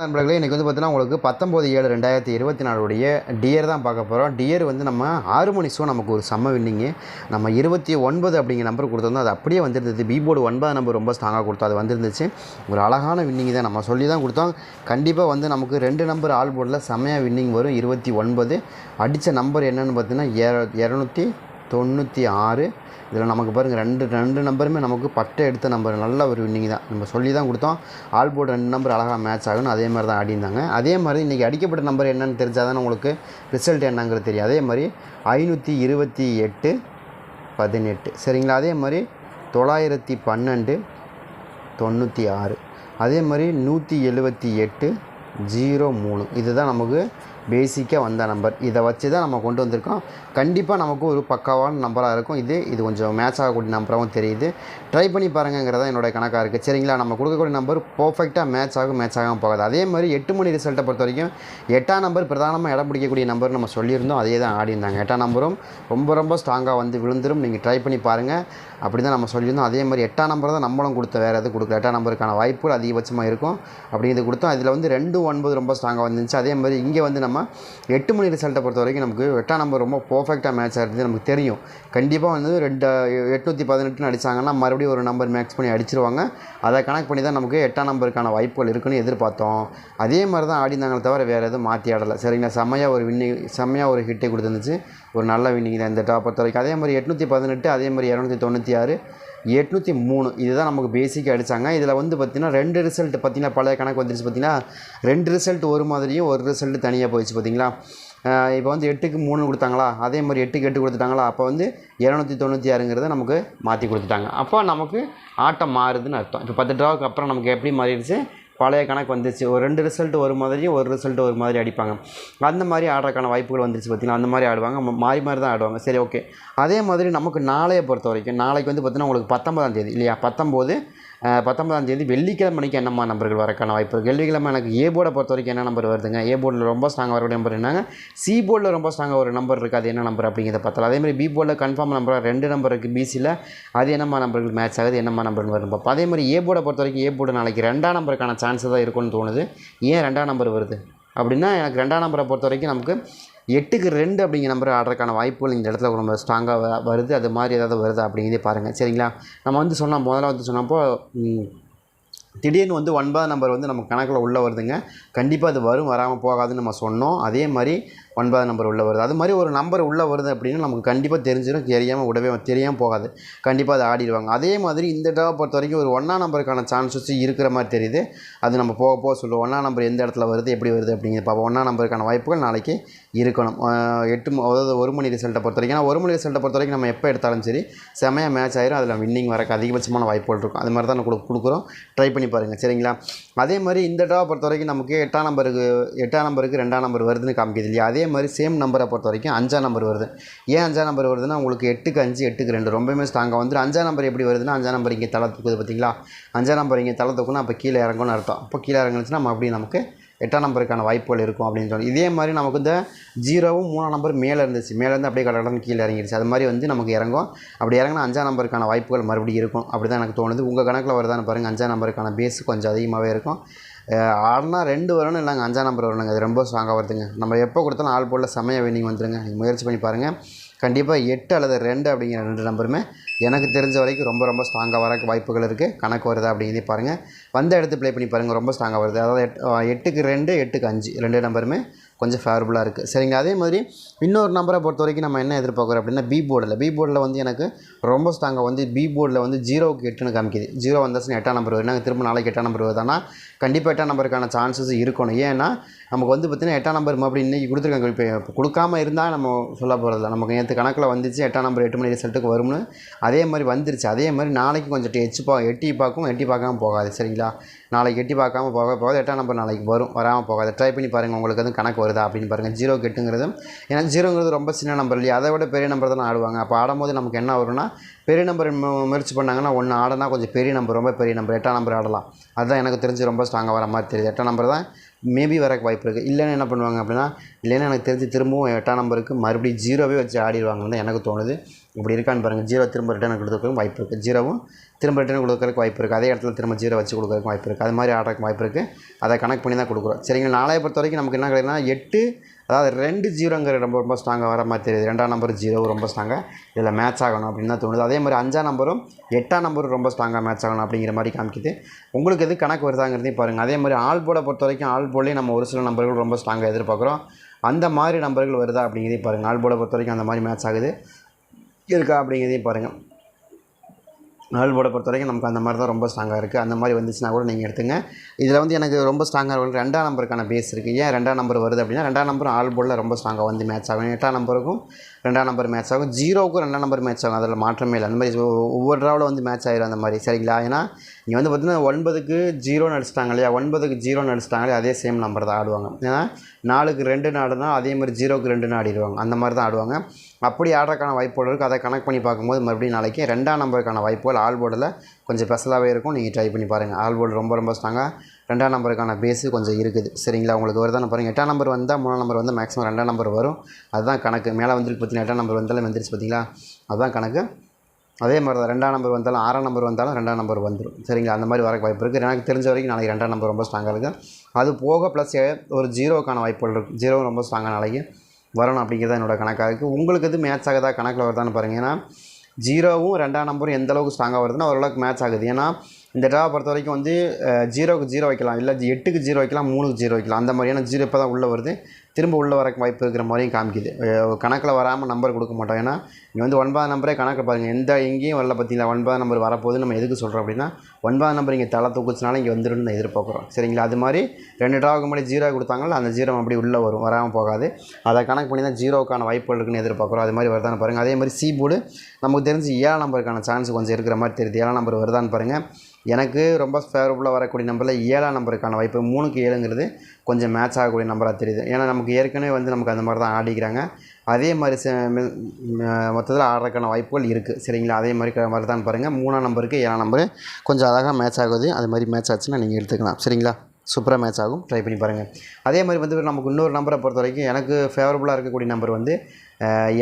நண்பர்களே இன்றைக்கி வந்து பார்த்தீங்கன்னா உங்களுக்கு பத்தொம்போது ஏழு ரெண்டாயிரத்தி இருபத்தி நாலுடைய டியர் தான் பார்க்க போகிறோம் டியர் வந்து நம்ம ஆறு மணி ஷோ நமக்கு ஒரு செம்ம வின்னிங்கு நம்ம இருபத்தி ஒன்பது அப்படிங்கிற நம்பர் கொடுத்துருந்தோம். அது அப்படியே வந்திருந்தது. பீபோர்டு ஒன்பது நம்பர் ரொம்ப ஸ்ட்ராங்காக கொடுத்தோம். அது வந்திருந்துச்சு. ஒரு அழகான வின்னிங் தான் நம்ம சொல்லி தான் கொடுத்தோம். கண்டிப்பாக வந்து நமக்கு ரெண்டு நம்பர் ஆல் போர்டில் செம்மையாக வின்னிங் வரும். இருபத்தி ஒன்பது. அடித்த நம்பர் என்னென்னு பார்த்தீங்கன்னா எர இரநூத்தி தொண்ணூற்றி ஆறு. இதில் நமக்கு பாருங்கள் ரெண்டு ரெண்டு நம்பருமே நமக்கு பட்டை எடுத்த நம்பர். நல்ல ஒரு வின்னிங் தான். நம்ம சொல்லி தான் கொடுத்தோம். ஆல் போர்டு ரெண்டு நம்பர் அழகாக மேட்ச் ஆகணும். அதே மாதிரி தான் ஆடிருந்தாங்க அதே மாதிரி இன்றைக்கி அடிக்கப்பட்ட நம்பர் என்னன்னு தெரிஞ்சால் தானே உங்களுக்கு ரிசல்ட் என்னங்கிறது தெரியும். அதே மாதிரி ஐநூற்றி இருபத்தி எட்டு பதினெட்டு. சரிங்களா? அதே மாதிரி தொள்ளாயிரத்தி பன்னெண்டு தொண்ணூற்றி ஆறு. அதே மாதிரி நூற்றி எழுபத்தி எட்டு ஜீரோ மூணு. இதுதான் நமக்கு பேசிக்காக வந்த நம்பர் இதை வச்சு தான் நம்ம கொண்டு வந்திருக்கோம். கண்டிப்பாக நமக்கு ஒரு பக்காவான நம்பராக இருக்கும். இது இது கொஞ்சம் மேட்ச் ஆகக்கூடிய நம்பராகவும் தெரியுது. ட்ரை பண்ணி பாருங்கிறதா என்னோட கணக்காக இருக்குது சரிங்களா? நம்ம கொடுக்கக்கூடிய நம்பர் பர்ஃபெக்டாக மேட்ச் ஆகும் மேட்ச் ஆகாமல் போகாது. அதே மாதிரி எட்டு மணி ரிசல்ட்டை பொறுத்த வரைக்கும் எட்டாம் நம்பர் பிரதானமாக இடம் பிடிக்கக்கூடிய நம்பர் நம்ம சொல்லியிருந்தோம். அதே தான் ஆடி இருந்தாங்க. எட்டாம் நம்பரும் ரொம்ப ரொம்ப ஸ்ட்ராங்காக வந்து விழுந்துடும் நீங்கள் ட்ரை பண்ணி பாருங்கள் அப்படி தான் நம்ம சொல்லியிருந்தோம். அதே மாதிரி எட்டாம் நம்பர் தான் நம்மளும் கொடுத்த வேறு எதுவும் கொடுக்கல. எட்டாம் நம்பருக்கான வாய்ப்புகள் அதிகபட்சமாக இருக்கும். அப்படிங்கிறது கொடுத்தோம். அதில் வந்து ரெண்டு ஒன்பது ரொம்ப ஸ்ட்ராங்காக வந்துருந்துச்சு. அதே மாதிரி இங்கே வந்து நம்ம எட்டு மணி ரிசல்ட்டை பொறுத்த வரைக்கும் நமக்கு எட்டாம் நம்பர் ரொம்ப பர்ஃபெக்டாக மேட்ச் ஆகிறது நமக்கு தெரியும். கண்டிப்பாக வந்து ரெண்டு எட்நூற்றி பதினெட்டுன்னு அடித்தாங்கன்னா மறுபடியும் ஒரு நம்பர் மேக்ஸ் பண்ணி அடிச்சிருவாங்க. அதை கனெக்ட் பண்ணி தான் நமக்கு எட்டாம் நம்பருக்கான வாய்ப்புகள் இருக்குன்னு எதிர்பார்த்தோம். அதே மாதிரி தான் ஆடினாங்களே தவிர வேறு எதுவும் மாற்றி ஆடலை. சரிங்களா? செம்மையாக ஒரு வின்னிங் செம்மையாக ஒரு ஹிட்டை கொடுத்துருந்துச்சு. ஒரு நல்ல வின்னிங் தான் இந்த டாப் பொறுத்த வரைக்கும். அதே மாதிரி எட்நூற்றி பதினெட்டு அதே மாதிரி இரநூத்தி தொண்ணூற்றி ஆறு எட்நூற்றி மூணு. இதுதான் நமக்கு பேசிக்காக அடித்தாங்க இதில் வந்து பார்த்திங்கன்னா ரெண்டு ரிசல்ட் பார்த்திங்கன்னா பழைய கணக்கு வந்துருச்சு பார்த்திங்கன்னா ரெண்டு ரிசல்ட் ஒரு மாதிரியும் ஒரு ரிசல்ட் தனியாக போயிடுச்சு பார்த்திங்களா இப்போ வந்து எட்டுக்கு மூணு கொடுத்தாங்களா? அதே மாதிரி எட்டுக்கு எட்டு கொடுத்துட்டாங்களா? அப்போ வந்து இரநூத்தி தொண்ணூற்றி ஆறுங்கிறத நமக்கு மாற்றி கொடுத்துட்டாங்க. அப்போ நமக்கு ஆட்டம் மாறுதுன்னு அர்த்தம். இப்போ பத்து ட்ராவுக்கு அப்புறம் நமக்கு எப்படி மாறிடுச்சு? பழைய கணக்கு வந்துச்சு. ஒரு ரெண்டு ரிசல்ட் ஒரு மாதிரியும் ஒரு ரிசல்ட் ஒரு மாதிரி அடிப்பாங்க. அந்த மாதிரி ஆடுறதுக்கான வாய்ப்புகள் வந்துருச்சு பார்த்திங்கன்னா அந்த மாதிரி ஆடுவாங்க. மாறி மாறி தான் ஆடுவாங்க. சரி ஓகே அதே மாதிரி நமக்கு நாளையை பொறுத்த வரைக்கும் நாளைக்கு வந்து பார்த்திங்கன்னா உங்களுக்கு பத்தொம்பதாம் தேதி இல்லையா? பத்தொம்போது பத்தொன்பதாம் தேதி வெள்ளிக்கிழமை மணிக்கு என்னம்மா நம்பர்கள் வரக்கான வாய்ப்பு? இருக்குது வெள்ளிக்கிழமை எனக்கு ஏ போர்டை பொறுத்த வரைக்கும் என்ன நம்பர் வருதுங்க? ஏ போர்டில் ரொம்ப ஸ்ட்ராங்காக வரக்கூடிய நம்பர் என்னங்க? சி போர்டில் ரொம்ப ஸ்ட்ராங்காக ஒரு நம்பர் இருக்குது அது என்ன நம்பர் அப்படிங்கிறத பார்த்தலாம் அதேமாதிரி பி போர்டில் கன்ஃபார்ம் நம்பர் ரெண்டு நம்பர் இருக்குது பிசியில் அது என்னம்மா நம்பர்கள் மேட்ச் ஆகுது? என்னம்மா நம்பர் வரும் பார்ப்போம். அதே மாதிரி ஏ போர்டை பொறுத்த வரைக்கும் ஏ போர்டு நாளைக்கு ரெண்டாம் நம்பருக்கான சான்ஸ் தான் இருக்கும்னு தோணுது. ஏன் ரெண்டாம் நம்பர் வருது? அப்படின்னா எனக்கு ரெண்டாம் நம்பரை பொறுத்த வரைக்கும் நமக்கு எட்டுக்கு ரெண்டு அப்படிங்கிற நம்பர் ஆடுறதுக்கான வாய்ப்புகள் இந்த இடத்துல ரொம்ப ஸ்ட்ராங்காக வருது. அது மாதிரி ஏதாவது வருது அப்படிங்கிறதே பாருங்கள் சரிங்களா? நம்ம வந்து சொன்னோம் முதல்ல வந்து சொன்னப்போ திடீர்னு வந்து ஒன்பதாம் நம்பர் வந்து நம்ம கணக்கில் உள்ளே வருதுங்க. கண்டிப்பாக அது வரும் வராமல் போகாதுன்னு நம்ம சொன்னோம். அதே மாதிரி ஒன்பதாம் நம்பர் உள்ளே வருது. அது மாதிரி ஒரு நம்பர் உள்ளே வருது அப்படின்னு நமக்கு கண்டிப்பாக தெரிஞ்சிடும் தெரியாமல் விடவே தெரியாமல் போகாது. கண்டிப்பாக அதை ஆடிடுவாங்க. அதே மாதிரி இந்த டவை பொறுத்த வரைக்கும் ஒரு ஒன்றாம் நம்பருக்கான சான்சஸ் இருக்கிற மாதிரி தெரியுது. அது நம்ம போக போக சொல்லுவோம். ஒன்றாம் நம்பர் எந்த இடத்துல வருது எப்படி வருது அப்படிங்கிறது பார்ப்போம். ஒன்றாம் நம்பருக்கான வாய்ப்புகள் நாளைக்கு இருக்கணும். எட்டு அதாவது ஒரு மணி ரிசல்ட்டை பொறுத்த வரைக்கும். ஒரு மணி ரிசல்ட்டை பொறுத்த வரைக்கும் நம்ம எப்போ எடுத்தாலும் சரி செமையாக மேட்ச் ஆயிரும். அதில் வின்னிங் வரக்கு அதிகபட்சமான வாய்ப்புகள் இருக்கும். அது மாதிரி தான் நம்ம கொடு- கொடுக்குறோம். ட்ரை பண்ணி பாருங்கள் சரிங்களா? அதே மாதிரி இந்த டவை பொறுத்த வரைக்கும் நமக்கு எட்டாம் நம்பருக்கு எட்டாம் நம்பருக்கு ரெண்டாம் நம்பர் வருதுன்னு காமிக்குது இல்லையா? அதே மாதிரி சேம் நம்பரை பொறுத்த வரைக்கும் அஞ்சாம் நம்பர் வருது. ஏன் அஞ்சாம் நம்பர் வருதுன்னா உங்களுக்கு எட்டுக்கு அஞ்சு எட்டுக்கு ரெண்டு ரொம்பவுமே ஸ்ட்ராங்காக வந்துடும் அஞ்சாம் நம்பர் எப்படி வருதுன்னா அஞ்சாம் நம்பர் இங்கே தலை தூக்குது பார்த்தீங்களா? அஞ்சாம் நம்பர் இங்கே தலை தூக்குனா அப்போ கீழே இறங்கும்னு அர்த்தம். அப்போ கீழே இறங்குனுச்சுன்னா நம்ம நமக்கு எட்டாம் நம்பருக்கான வாய்ப்புகள் இருக்கும் அப்படின்னு சொல்லி. இதே மாதிரி நமக்கு இந்த ஜீரோவும் மூணாம் நம்பர் மேலே இருந்துச்சு. மேலேருந்து அப்படியே கடகடன்னு கீழே இறங்கிடுச்சு அது மாதிரி வந்து நமக்கு இறங்கும். அப்படி இறங்கினா அஞ்சாம் நம்பருக்கான வாய்ப்புகள் மறுபடியும் இருக்கும். அப்படி தான் எனக்கு தோணுது. உங்கள் கணக்கில் வருதான்னு பாருங்கள் அஞ்சாம் நம்பருக்கான பேஸ் கொஞ்சம் அதிகமாகவே இருக்கும். ஆடினா ரெண்டு வரணும் இல்லைங்க அஞ்சாம் நம்பர் வரணுங்க அது ரொம்ப ஸ்ட்ராங்காக வருதுங்க. நம்ம எப்போ கொடுத்தாலும் ஆள் போடல செம்மையாக வின்னிங் வந்துருங்க. நீங்கள் முயற்சி பண்ணி பாருங்கள் கண்டிப்பாக எட்டு அல்லது ரெண்டு அப்படிங்கிற ரெண்டு நம்பருமே எனக்கு தெரிஞ்ச வரைக்கும் ரொம்ப ரொம்ப ஸ்ட்ராங்காக வர வாய்ப்புகள் இருக்குது கணக்கு வருதா அப்படிங்கிறதே பாருங்கள் வந்த இடத்து ப்ளே பண்ணி பாருங்கள் ரொம்ப ஸ்ட்ராங்காக வருது. அதாவது எட்- எட்டுக்கு ரெண்டு எட்டுக்கு அஞ்சு ரெண்டு நம்பருமே கொஞ்சம் ஃபேவரபுளாக இருக்குது சரிங்க அதே மாதிரி இன்னொரு நம்பரை பொறுத்த வரைக்கும் நம்ம என்ன எதிர்பார்க்குறோம் அப்படின்னா பி போர்டில் பி போர்டில் வந்து எனக்கு ரொம்ப ஸ்ட்ராங்காக வந்து பி போர்டில் வந்து ஜீரோவுக்கு எட்டுன்னு காமிக்குது. ஜீரோ வந்தாச்சுன்னா எட்டாம் நம்பர் வரும். நாங்கள் திரும்ப நாளைக்கு எட்டாம் நம்பர் வருதானா கண்டிப்பாக எட்டாம் நம்பருக்கான சான்சஸ் இருக்கணும். ஏன்னா நமக்கு வந்து பார்த்திங்கன்னா எட்டாம் நம்பர் மறுபடியும் இன்றைக்கி கொடுத்துருக்காங்க. இப்போ கொடுக்காம இருந்தால் நம்ம சொல்ல போகிறதில்ல நமக்கு நேற்று கணக்கில் வந்துச்சு எட்டாம் நம்பர் எட்டு மணி ரிசல்ட்டுக்கு வரும்னு. அதே மாதிரி வந்துருச்சு. அதே மாதிரி நாளைக்கு கொஞ்சம் எச்சு பா எட்டி பார்க்கும் எட்டி பார்க்காம போகாது. சரிங்களா? நாளைக்கு எட்டி பார்க்காம போக போகாது. எட்டாம் நம்பர் நாளைக்கு வரும். வராமல் போகாது. ட்ரை பண்ணி பாருங்கள் உங்களுக்கு எதுவும் கணக்கு வருதா அப்படின்னு பாருங்கள் ஜீரோ கெட்டுங்கிறது ஏன்னா ஜீரோங்கிறது ரொம்ப சின்ன நம்பர் இல்லையா? அதை விட பெரிய நம்பர் தான் ஆடுவாங்க. அப்போ ஆடும்போது நமக்கு என்ன வரும்னா பெரிய நம்பர் முயற்சி பண்ணாங்கன்னா ஒன்று ஆடனா கொஞ்சம் பெரிய நம்பர் ரொம்ப பெரிய நம்பர். எட்டாம் நம்பர் ஆடலாம். அதுதான் எனக்கு தெரிஞ்சு ரொம்ப ஸ்ட்ராங்காக வர மாதிரி தெரியுது. எட்டாம் நம்பர் தான் மேபி வரக்கு வாய்ப்பு இருக்குது இல்லைன்னா என்ன பண்ணுவாங்க அப்படின்னா இல்லைன்னா எனக்கு தெரிஞ்சு திரும்பவும் எட்டாம் நம்பருக்கு மறுபடியும் ஜீரோவே வச்சு ஆடிடுவாங்கன்னு தான் எனக்கு தோணுது. இப்படி இருக்கான்னு பாருங்கள் ஜீரோ திரும்ப ரிட்டர்ன் கொடுக்குறதுக்கு வாய்ப்பு இருக்குது ஜீரோவும் திரும்ப ரிட்டர்ன் கொடுக்குறதுக்கு வாய்ப்பு இருக்குது அதே இடத்துல திரும்ப ஜீரோ வச்சு கொடுக்குறதுக்கு வாய்ப்பு இருக்குது அது மாதிரி ஆடுறதுக்கு வாய்ப்பு இருக்குது அதை கனெக்ட் பண்ணி தான் கொடுக்குறோம். சரிங்களா? நாளைய பொறுத்த வரைக்கும் நமக்கு என்ன கிடையாதுன்னா எட்டு அதாவது ரெண்டு ஜீரோங்கிற ரொம்ப ரொம்ப ஸ்ட்ராங்காக வர மாதிரி தெரியுது. ரெண்டாம் நம்பர் ஜீரோ ரொம்ப ஸ்ட்ராங்காக இதில் மேட்ச் ஆகணும் அப்படின்னு தான் தோணுது. அதே மாதிரி அஞ்சாம் நம்பரும் எட்டாம் நம்பரும் ரொம்ப ஸ்ட்ராங்காக மேட்ச் ஆகணும் அப்படிங்கிற மாதிரி காமிக்குது. உங்களுக்கு எது கணக்கு வருதாங்கிறதையும் பாருங்கள் அதே மாதிரி ஆல் போர்டை பொறுத்த வரைக்கும் ஆல் போர்ட்லேயும் நம்ம ஒரு சில நம்பர்கள் ரொம்ப ஸ்ட்ராங்காக எதிர்பார்க்குறோம். அந்த மாதிரி நம்பர்கள் வருதா அப்படிங்கிறதையும் பாருங்கள் ஆல் போர்டை பொறுத்த வரைக்கும் அந்த மாதிரி மேட்ச் ஆகுது. இருக்கா அப்படிங்கிறதையும் பாருங்கள் நாள் போர்டை பொறுத்த வரைக்கும் நமக்கு அந்த மாதிரி தான் ரொம்ப ஸ்ட்ராங்காக இருக்குது அந்த மாதிரி வந்துச்சுன்னா கூட நீங்கள் எடுத்துங்க. இதில் வந்து எனக்கு ரொம்ப ஸ்ட்ராங்காக இருக்கும் ரெண்டாம் நம்பருக்கான பேஸ் இருக்குது ஏன் ரெண்டாம் நம்பர் வருது அப்படின்னா ரெண்டாம் நம்பரும் ஆல் போர்டில் ரொம்ப ஸ்ட்ராங்காக வந்து மேட்ச் ஆகும். எட்டாம் நம்பருக்கும் ரெண்டாம் நம்பர் மேட்ச் ஆகும். ஜீரோவுக்கும் ரெண்டாம் நம்பர் மேட்ச் ஆகும். அதில் மாற்றமே இல்லை. அந்த மாதிரி ஒவ்வொரு ட்ராவில் வந்து மேட்ச் ஆயிரும் அந்த மாதிரி. சரிங்களா? ஏன்னா இங்கே வந்து பார்த்திங்கன்னா ஒன்பதுக்கு ஜீரோ அடிச்சிட்டாங்க இல்லையா? ஒன்பதுக்கு ஜீரோ அடிச்சிட்டாங்க இல்லையா அதே சேம் நம்பர் தான் ஆடுவாங்க. ஏன்னா நாலுக்கு ரெண்டு நாடுனா அதே மாதிரி ஜீரோக்கு ரெண்டுன்னு ஆடிடுவாங்க. அந்த மாதிரி தான் ஆடுவாங்க. அப்படி ஆடுறதுக்கான வாய்ப்புகள் இருக்குது அதை கனெக்ட் பண்ணி பார்க்கும்போது மறுபடியும் நாளைக்கு ரெண்டாம் நம்பருக்கான வாய்ப்புகள் ஆல் போர்டில் கொஞ்சம் ஸ்பெஷலாகவே இருக்கும். நீங்கள் ட்ரை பண்ணி பாருங்கள் ஆல் போர்டு ரொம்ப ரொம்ப ஸ்ட்ராங்காக ரெண்டாம் நம்பருக்கான பேஸு கொஞ்சம் இருக்குது. சரிங்களா? உங்களுக்கு வருதானே பாருங்கள் எட்டாம் நம்பர் வந்தால் மூணாம் நம்பர் வந்து மேக்ஸிமம் ரெண்டாம் நம்பர் வரும். அதுதான் கணக்கு. மேலே வந்துருக்கு பார்த்தீங்கன்னா எட்டாம் நம்பர் வந்தாலும் வந்துருச்சு பார்த்தீங்களா அதுதான் கணக்கு. அதே மாதிரி தான் ரெண்டாம் நம்பர் வந்தாலும் ஆறாம் நம்பர் வந்தாலும் ரெண்டாம் நம்பர் வந்துடும் சரிங்களா? அந்த மாதிரி வரக்கு வாய்ப்பு இருக்குது எனக்கு தெரிஞ்ச வரைக்கும் நாளைக்கு ரெண்டாம் நம்பர் ரொம்ப ஸ்ட்ராங்காக இருக்குது அது போக ப்ளஸ் ஒரு ஜீரோக்கான வாய்ப்புகள் இருக்குது ஜீரோ ரொம்ப ஸ்ட்ராங்காக நாளைக்கு வரணும் அப்படிங்கிறது என்னோடய கணக்காக இருக்குது உங்களுக்கு இது மேட்ச் ஆகுதா? கணக்கில் வருதான்னு பாருங்கள் ஏன்னா ஜீரோவும் ரெண்டாம் நம்பரும் எந்த அளவுக்கு ஸ்ட்ராங்காக வருதுன்னா ஓரளவுக்கு மேட்ச் ஆகுது. ஏன்னா இந்த ட்ராவை பொறுத்த வரைக்கும் வந்து ஜீரோவுக்கு ஜீரோ வைக்கலாம். இல்லை எட்டுக்கு ஜீரோ வைக்கலாம் மூணுக்கு ஜீரோ வைக்கலாம். அந்த மாதிரியான ஜீரோ இப்போ தான் உள்ளே வருது. திரும்ப உள்ளே வரக்கு வாய்ப்பு இருக்கிற மாதிரியும் காமிக்குது. கணக்கில் வராமல் நம்பர் கொடுக்க மாட்டோம். ஏன்னா இங்கே வந்து ஒன்பதாம் நம்பரே கணக்கில் பாருங்கள் எந்த எங்கேயும் வரல பார்த்தீங்களா ஒன்பதாம் நம்பர் வரப்போகுது. நம்ம எதுக்கு சொல்கிறோம் அப்படின்னா ஒன்பதாம் நம்பர் இங்கே தலை தூக்குச்சுனால இங்கே வந்துடும் எதிர்பார்க்குறோம். சரிங்களா? அது மாதிரி ரெண்டு ட்ராவுக்கு முன்னாடி ஜீரோ கொடுத்தாங்களோ அந்த ஜீரோ அப்படி உள்ளே வரும். வராமல் போகாது. அதை கணக்கு பண்ணி தான் ஜீரோக்கான வாய்ப்புகள் இருக்குன்னு எதிர்பார்க்குறோம். அது மாதிரி வருதான்னு பாருங்கள் அதே மாதிரி சி போர்டு நமக்கு தெரிஞ்சு ஏழாம் நம்பருக்கான சான்ஸ் கொஞ்சம் இருக்கிற மாதிரி தெரியுது. ஏழாம் நம்பர் வருதான்னு பாருங்கள் எனக்கு ரொம்ப ஃபேவரபுளாக வரக்கூடிய நம்பரில் ஏழாம் நம்பருக்கான வாய்ப்பு மூணுக்கு ஏழுங்கிறது கொஞ்சம் மேட்ச் ஆகக்கூடிய நம்பராக தெரியுது. ஏன்னா நமக்கு ஏற்கனவே வந்து நமக்கு அந்த மாதிரி தான் ஆடிக்கிறாங்க. அதே மாதிரி மொத்தத்தில் ஆடுறதுக்கான வாய்ப்புகள் இருக்குது சரிங்களா? அதே மாதிரி க- தான் பாருங்கள் மூணாம் நம்பருக்கு ஏழாம் நம்பரு கொஞ்சம் அழகாக மேட்ச் ஆகுது. அது மாதிரி மேட்ச் ஆச்சுன்னா நீங்கள் எடுத்துக்கலாம். சரிங்களா? சூப்பராக மேட்ச் ஆகும். ட்ரை பண்ணி பாருங்கள். அதே மாதிரி வந்து நமக்கு இன்னொரு நம்பரை பொறுத்த வரைக்கும் எனக்கு ஃபேவரபுளாக இருக்கக்கூடிய நம்பர் வந்து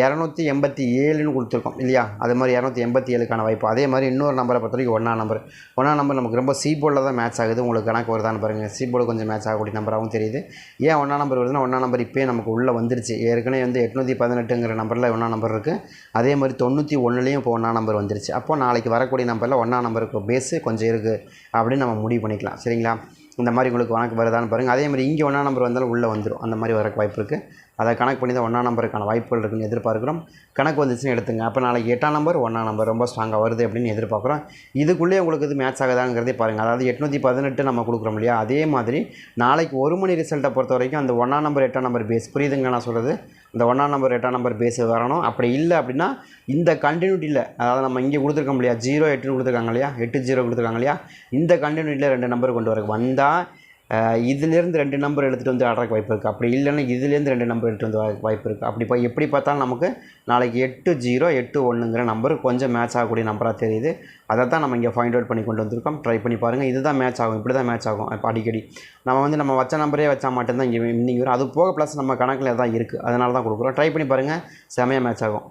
இரநூத்தி எண்பத்தி ஏழுன்னு கொடுத்துருக்கோம் இல்லையா? அது மாதிரி இரநூத்தி எண்பத்தி ஏழுக்கான வாய்ப்பு. அதே மாதிரி இன்னொரு நம்பரை பொறுத்த வரைக்கும் ஒன்றா நம்பர் ஒன்றா நம்பர் நமக்கு ரொம்ப சி போர்டில் தான் மேட்ச் ஆகுது. உங்களுக்கு கணக்கு வருதான்னு பாருங்கள். சி போர்டு கொஞ்சம் மேட்ச் ஆகக்கூடிய நம்பராகவும் தெரியுது. ஏன் ஒன்றா நம்பர் வருதுன்னா ஒன்றா நம்பர் இப்போயே நமக்கு உள்ளே வந்துருச்சு. ஏற்கனவே வந்து எட்நூற்றி பதினெட்டுங்கிற நம்பரில் ஒன்றா நம்பர் இருக்குது அதே மாதிரி தொண்ணூற்றி ஒன்றுலேயும் இப்போ ஒன்றா நம்பர் வந்துருச்சு. அப்போ நாளைக்கு வரக்கூடிய நம்பரில் ஒன்றா நம்பருக்கு பேஸு கொஞ்சம் இருக்குது அப்படின்னு நம்ம முடிவு பண்ணிக்கலாம். சரிங்களா? இந்த மாதிரி உங்களுக்கு வணக்கம் வருதான்னு பாருங்கள் அதே மாதிரி இங்கே ஒன்றா நம்பர் வந்தாலும் உள்ளே வந்துடும் அந்த மாதிரி வரக்கு வாய்ப்பு இருக்குது அதை கணக்கு பண்ணி தான் ஒன்றாம் நம்பருக்கான வாய்ப்புகள் இருக்குன்னு எதிர்பார்க்குறோம். கணக்கு வந்துச்சுன்னு எடுத்துங்க. அப்போ நாளைக்கு எட்டாம் நம்பர் ஒன்றாம் நம்பர் ரொம்ப ஸ்ட்ராங்காக வருது அப்படின்னு எதிர்பார்க்குறோம். இதுக்குள்ளேயே உங்களுக்கு இது மேட்ச் ஆகுதாங்கிறதே பாருங்கள் அதாவது எட்நூற்றி பதினெட்டு நம்ம கொடுக்குறோம் இல்லையா? அதே மாதிரி நாளைக்கு ஒரு மணி ரிசல்ட்டை பொறுத்த வரைக்கும் அந்த ஒன்றாம் நம்பர் எட்டாம் நம்பர் பேஸ் புரியுதுங்க நான் சொல்கிறது இந்த ஒன்றாம் நம்பர் எட்டாம் நம்பர் பேஸ் வரணும். அப்படி இல்லை அப்படின்னா இந்த கண்டினியூட்டியில் அதாவது நம்ம இங்கே கொடுத்துருக்கோம் இல்லையா? ஜீரோ எட்டுன்னு கொடுத்துருக்காங்க இல்லையா? எட்டு ஜீரோ கொடுத்துருக்காங்க இல்லையா? இந்த கண்டினியூட்டியில் ரெண்டு நம்பர் கொண்டு வரக்கு வந்தால் இதுலேருந்து ரெண்டு நம்பர் எடுத்துகிட்டு வந்து ஆடுறக்கு வாய்ப்பு இருக்குது அப்படி இல்லைன்னா இதுலேருந்து ரெண்டு நம்பர் எடுத்துகிட்டு வந்து வாய்ப்பு இருக்குது அப்படி இப்போ எப்படி பார்த்தாலும் நமக்கு நாளைக்கு எட்டு ஜீரோ எட்டு ஒன்றுங்கிற நம்பர் கொஞ்சம் மேட்ச் ஆகக்கூடிய நம்பராக தெரியுது. அதை தான் நம்ம இங்கே ஃபைண்ட் அவுட் பண்ணி கொண்டு வந்திருக்கோம். ட்ரை பண்ணி பாருங்கள் இதுதான் மேட்ச் ஆகும். இப்படி தான் மேட்ச் ஆகும். இப்போ அடிக்கடி நம்ம வந்து நம்ம வச்ச நம்பரே வச்சா மட்டும்தான் இங்கே இன்னைக்கு வரும். அது போக ப்ளஸ் நம்ம கணக்கில் தான் இருக்குது அதனால தான் கொடுக்குறோம். ட்ரை பண்ணி பாருங்கள் செமையாக மேட்ச் ஆகும்.